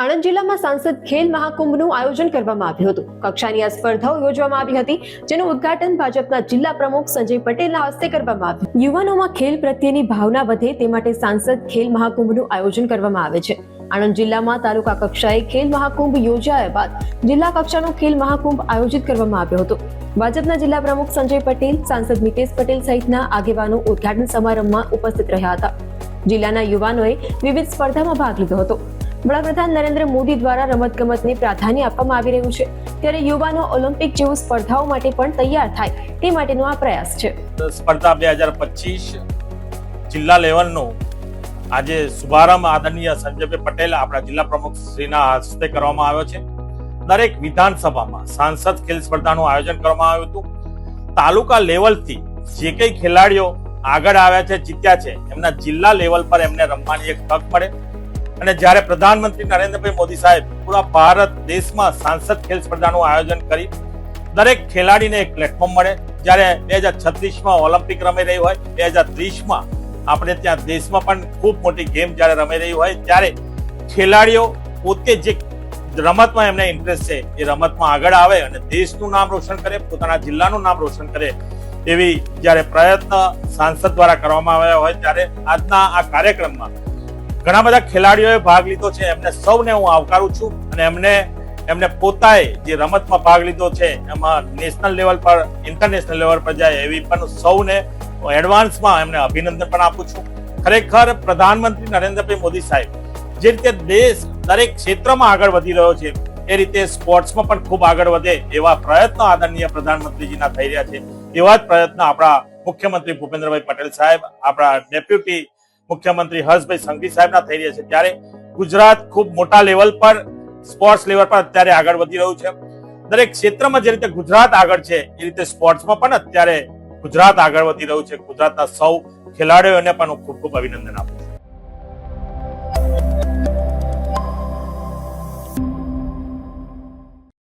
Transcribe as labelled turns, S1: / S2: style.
S1: આણંદ જિલ્લામાં સાંસદ ખેલ મહાકુંભનું આયોજન કરવામાં આવ્યું હતું. કક્ષાની આ સ્પર્ધાઓ યોજવામાં આવી હતી, જેનું ઉદ્ઘાટન ભાજપના જિલ્લા પ્રમુખ સંજય પટેલના હસ્તે કરવામાં આવ્યું. યુવાનોમાં ખેલ પ્રત્યેની ભાવના વધે તે માટે સાંસદ ખેલ મહાકુંભનું આયોજન કરવામાં આવે છે. આણંદ જિલ્લામાં તાલુકા કક્ષાએ ખેલ મહાકુંભ યોજાયા બાદ જિલ્લા કક્ષાનો ખેલ મહાકુંભ આયોજિત કરવામાં આવ્યો હતો. ભાજપના જિલ્લા પ્રમુખ સંજય પટેલ, સાંસદ મિતેશ પટેલ સહિતના આગેવાનો ઉદ્ઘાટન સમારંભમાં ઉપસ્થિત રહ્યા હતા. જિલ્લાના યુવાનોએ વિવિધ સ્પર્ધામાં ભાગ લીધો હતો. વડાપ્રધાન નરેન્દ્ર મોદી દ્વારા રમતગમતને પ્રાધાન્ય આપવામાં આવી રહ્યું છે. ત્યારે યુવાનો ઓલિમ્પિક જેવું સ્પર્ધાઓ માટે પણ તૈયાર થાય તે માટેનો આ પ્રયાસ છે.
S2: સ્પર્ધા બે હજાર પચીસ જિલ્લા લેવલનો આજે શુભારંભ આદરણીય સંજયભાઈ પટેલ આપણા જિલ્લા પ્રમુખ શ્રીના હસ્તે કરવામાં આવ્યો છે. દરેક વિધાનસભામાં સાંસદ ખેલ સ્પર્ધાનું આયોજન કરવામાં આવ્યું હતું. તાલુકા લેવલથી જે કઈ ખેલાડીઓ આગળ આવ્યા છે, જીત્યા છે, એમના જિલ્લા લેવલ પર એમને રમવાની એક તક મળે. અને જ્યારે પ્રધાનમંત્રી નરેન્દ્રભાઈ મોદી સાહેબ પૂરા ભારત દેશમાં સાંસદ ખેલ સ્પર્ધાનું આયોજન કરી દરેક ખેલાડીને એક પ્લેટફોર્મ મળે, જ્યારે બે હજાર છત્રીસમાં ઓલિમ્પિક રમી રહી હોય, બે હજાર ત્રીસમાં આપણે ત્યાં દેશમાં પણ ખૂબ મોટી ગેમ જ્યારે રમી રહી હોય, ત્યારે ખેલાડીઓ પોતે જે રમતમાં એમને ઇન્ટરેસ્ટ છે, એ રમતમાં આગળ આવે અને દેશનું નામ રોશન કરે, પોતાના જિલ્લાનું નામ રોશન કરે એવી જ્યારે પ્રયત્ન સાંસદ દ્વારા કરવામાં આવ્યા હોય, ત્યારે આજના આ કાર્યક્રમમાં ઘણા બધા ખેલાડીઓએ ભાગ લીધો છે. એમને સૌને હું આવકારું છું અને એમને એમને પોતાએ જે રમતમાં ભાગ લીધો છે, એમાં નેશનલ લેવલ પર ઇન્ટરનેશનલ લેવલ પર જાય એવી પણ સૌને એડવાન્સમાં એમને અભિનંદન પણ આપું છું. ખરેખર પ્રધાનમંત્રી નરેન્દ્રભાઈ મોદી સાહેબ જે રીતે દેશ દરેક ક્ષેત્રમાં આગળ વધી રહ્યો છે, એ રીતે સ્પોર્ટ્સમાં પણ ખૂબ આગળ વધે એવા પ્રયત્નો આદરણીય પ્રધાનમંત્રીજીના થઈ રહ્યા છે. એવા જ પ્રયત્નો આપણા મુખ્યમંત્રી ભૂપેન્દ્રભાઈ પટેલ સાહેબ, આપણા ડેપ્યુટી મુખ્યમંત્રી હર્ષભાઈ સંઘવી સાહેબના થઈ રહ્યા છે. ત્યારે ગુજરાત ખૂબ મોટા લેવલ પર સ્પોર્ટ્સ લેવલ પર અત્યારે આગળ વધી રહ્યું છે. દરેક ક્ષેત્રમાં જે રીતે ગુજરાત આગળ છે, એ રીતે સ્પોર્ટ્સમાં પણ અત્યારે ગુજરાત આગળ વધી રહ્યું છે. ગુજરાતના સૌ ખેલાડીઓને પણ હું ખૂબ ખૂબ અભિનંદન આપું